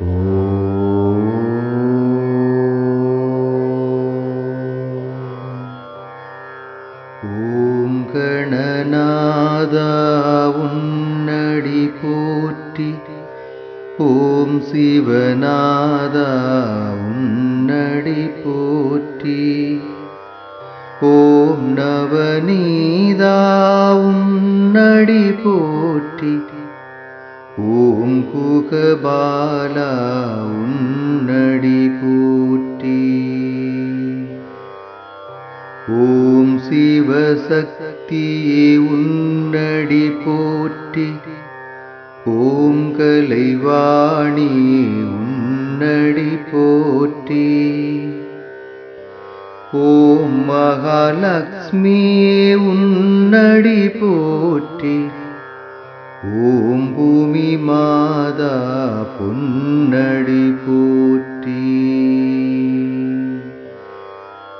Oh. ஓம் கணநாதா உன்னடி போற்றி. ஓம் சிவநாதா உன்னடி போற்றி. ஓம் நவநீதா உன்னடி போற்றி. ஓம் குகபாலா உன்னடி போற்றி. ஓம் ஓம் சிவசக்தியே உன்னடி போற்றி. ஓம் கலைவாணி உன்னடி போற்றி. ஓம் மகாலட்சுமியே உன்னடி போற்றி. ஓம் பூமி மாதா பொன்